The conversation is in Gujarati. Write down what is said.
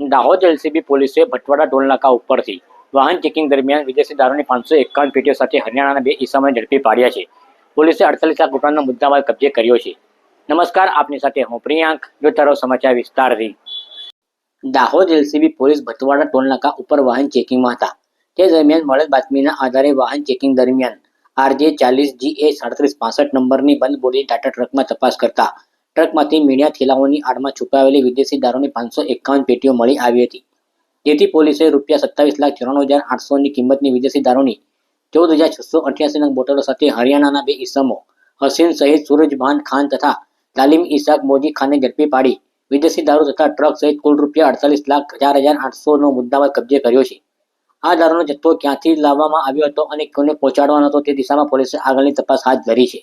દાહોદ એલસીબી પોલીસે ભટવાડા ટોલનાકા ઉપરથી વાહન ચેકિંગ દરમિયાન વિદેશી દારૂની પાંચસો એકાવન પેટીઓ સાથે હરિયાણાના બે ઈસમોને ઝડપી પાડ્યા છે. પોલીસે અડતાલીસ લાખ રૂપિયાનો મુદ્દામાલ કબજે કર્યો છે. નમસ્કાર, આપની સાથે હું પ્રિયાંક જોતા રહો સમાચાર વિસ્તારથી દાહોદ એલસીબી પોલીસ ભટવાડા ટોલનાકા ઉપર વાહન ચેકિંગમાં હતા. તે દરમિયાન મળેલ બાતમીના આધારે વાહન ચેકિંગ દરમિયાન આરજે ચાલીસ જી એ સાડત્રીસ પાસઠ નંબરની બંધ બોડી ટાટા ટ્રકમાં તપાસ કરતા ટ્રકમાંથી મીણિયા થેલાઓની આડમાં છુપાવેલી વિદેશી દારૂની પાંચસો એકાવન પેટીઓ મળી આવી હતી. જેથી પોલીસે રૂપિયા સત્તાવીસ લાખ ચોરાણું હજાર આઠસોની કિંમતની વિદેશી દારૂની ચૌદ હજાર છસો અઠ્યાસી નંગ બોટલો સાથે હરિયાણાના બે ઈસમો હસીન સહિત સુરજભાન ખાન તથા તાલીમ ઇસાક મોજી ખાનને ઝડપી પાડી વિદેશી દારૂ તથા ટ્રક સહિત કુલ રૂપિયા અડતાલીસ લાખ ચાર હજાર આઠસોનો મુદ્દામાલ કબજે કર્યો છે. આ દારૂનો જથ્થો ક્યાંથી લાવવામાં આવ્યો હતો અને કોને પહોંચાડવાનો હતો તે દિશામાં પોલીસે આગળની તપાસ હાથ ધરી છે.